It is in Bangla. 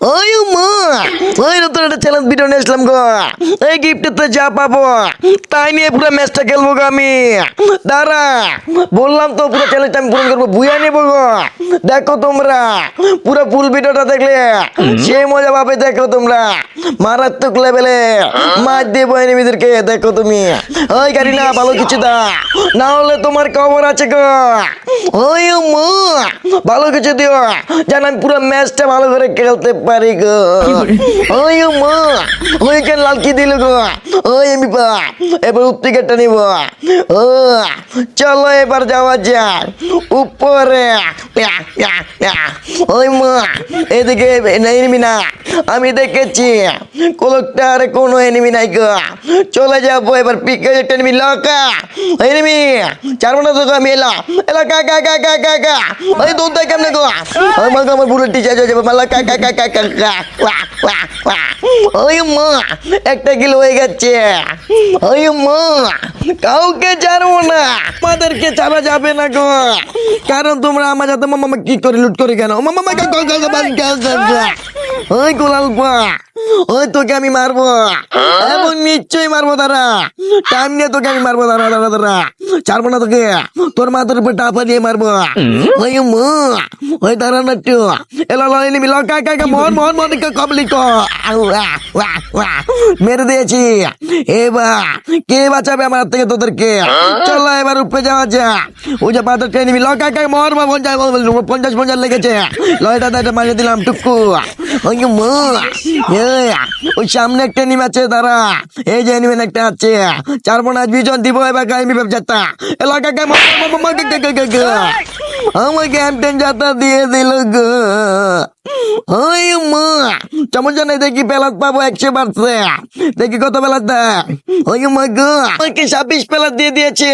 ওই মা ওই নতুন একটা চ্যালেঞ্জ ভিডিও নিয়ে আসলাম গো। এই গিফটেতে যা পাবো, তাই নিয়ে পুরো ম্যাচটা খেলব গো আমি। দাঁড়া, বললাম তো পুরো চ্যালেঞ্জটা আমি পূরণ করব বুয়া নেব গো। দেখো তোমরা, পুরো ফুল ভিডিওটা দেখলে সে মজা পাবে দেখো তোমরা। মারাত্মক লেভেলে মার দেবো এনিমিদেরকে দেখো তুমি। ওই গাড়ি না ভালো কিছু দা, না হলে তোমার খবর আছে গো। ওই মা ভালো কিছু দিও। যেন আমি পুরো ম্যাচটা ভালো করে খেলতে পারি গো। ওই মা ওই কেন লালকি দিল গো। ওই আমি পা এবার উত্তিকেটটা নিব। ও চলো এবার যাওয়া যাক। উপরে ওই মা এদিকে এনিমি না আমি দেখেছি কলকটার কোনো এনিমি নাই গো চলে যাব এবার পিকে একটা এনিমি লকা এনিমি চারবো না তো আমি এলাম এলা কা কা কা কা কা কা ওই দুধ দেয় কেমনে গো আমার আমার বুলেট টিচার হয়ে মালা কা কা কা কা কা কা ওই মা একটা কিলো হয়ে গেছে ওই মা কাউকে ছাড়বো না আমাদেরকে ছাড়া যাবে না গো কারণ তোমরা আমার সাথে মামা কি করে লুট করে কেন মামা ওই গোলাল পা ওই তোকে আমি মারবো। এবং নিশ্চয়ই মারবো তারা। টাইম নিয়ে তোকে আমি মারবো দাঁড়া দাঁড়া দাঁড়া। ছাড়বো না তোকে। তোর মাথার উপর টাপা দিয়ে মারবো। ওই মা ওই দাঁড়া না একটু এলো লো এনিমি লো কা কা কা মন মন মন কা কবলি কো আউ, আ, ওয়া, ওয়া। মেরে দিয়েছি। এবার কে বাঁচাবে আমার থেকে তোদেরকে? চলো এবার উপরে যাওয়া যাক। ওই যে পাথর ট্রেন নিবি। লো কা কা মর মর পঞ্চাশ পঞ্চাশ পঞ্চাশ লেগেছে। লয়টা দাইটা মারিয়ে দিলাম টুকু। ওই যে মা ওই সামনে একটা নিম আছে, দাঁড়া। এই যে নিমেন একটা আছে। চার বোনা বিজন দিব, এবার গাই মি ব্যবসাটা এলাকা কে আমাকে ক্যাম্পেন যাতা দিয়ে দিল গো। ওই মা, চমন জানে দেখি পেলাত পাবো একশো বাড়ছে দেখি কত পেলাত দেয়। ওই মা গো, আমাকে ছাব্বিশ পেলাত দিয়ে দিয়েছে।